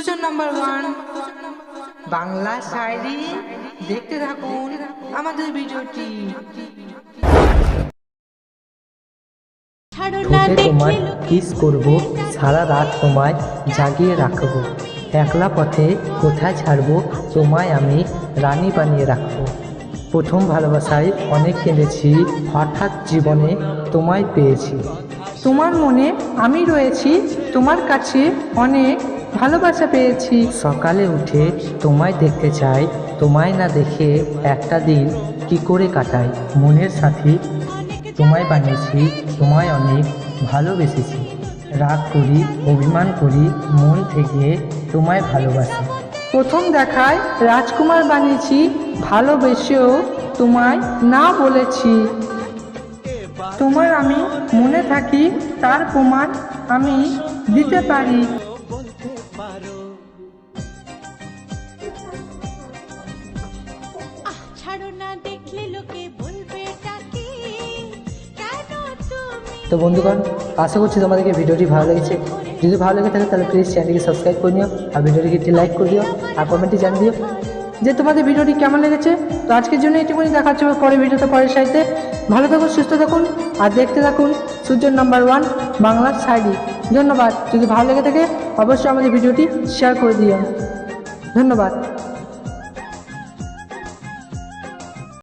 Sujan number one Bangla শায়রি দেখতে থাকুন আমাদের ভিডিওটি। ঠোঁটে তোমায় কিস করব সারা রাত তোমায় জাগিয়ে রাখব। একলা পথে কোথায় ছাড়বো তোমায় আমি রানী বানিয়ে রাখব। প্রথম ভালোবাসায় অনেক কেঁদেছি হঠাৎ জীবনে তোমায় পেয়েছি। তোমার মনে আমি রয়েছি তোমার কাছে অনেক ভালোবাসা পেয়েছি। সকালে উঠে তোমায় দেখতে চাই, তোমায় না দেখে একটা দিন কি করে কাটাই। মনের সাথী তোমায় বানিয়েছি, তোমায় অনেক ভালোবেসেছি। রাগ করি, অভিমান করি, মন থেকে তোমায় ভালোবাসি। প্রথম দেখায় রাজকুমার বানিয়েছি, ভালোবেসেও তোমায় না বলেছি। তোমার আমি মনে থাকি, তার প্রমাণ আমি দিতে পারি। তো বন্ধুগণ, আশা করছি তোমাদেরকে ভিডিওটি ভালো লেগেছে। যদি ভালো লেগে থাকে তাহলে প্লিজ চ্যানেলটিকে সাবস্ক্রাইব করে নিও আর ভিডিওটিকে একটি লাইক করে দিও আর কমেন্টে জানিয়ে দিও যে তোমাদের ভিডিওটি কেমন লেগেছে। তো আজকের জন্য এটুকুনি, দেখাচ্ছে পরে ভিডিওতে, পরের সাইতে ভালো থাকুন, সুস্থ থাকুন আর দেখতে থাকুন সূর্যের নাম্বার ওয়ান বাংলার সাইডি ধন্যবাদ। যদি ভালো লেগে থাকে, অবশ্যই আমাদের ভিডিওটি শেয়ার করে দিও। ধন্যবাদ।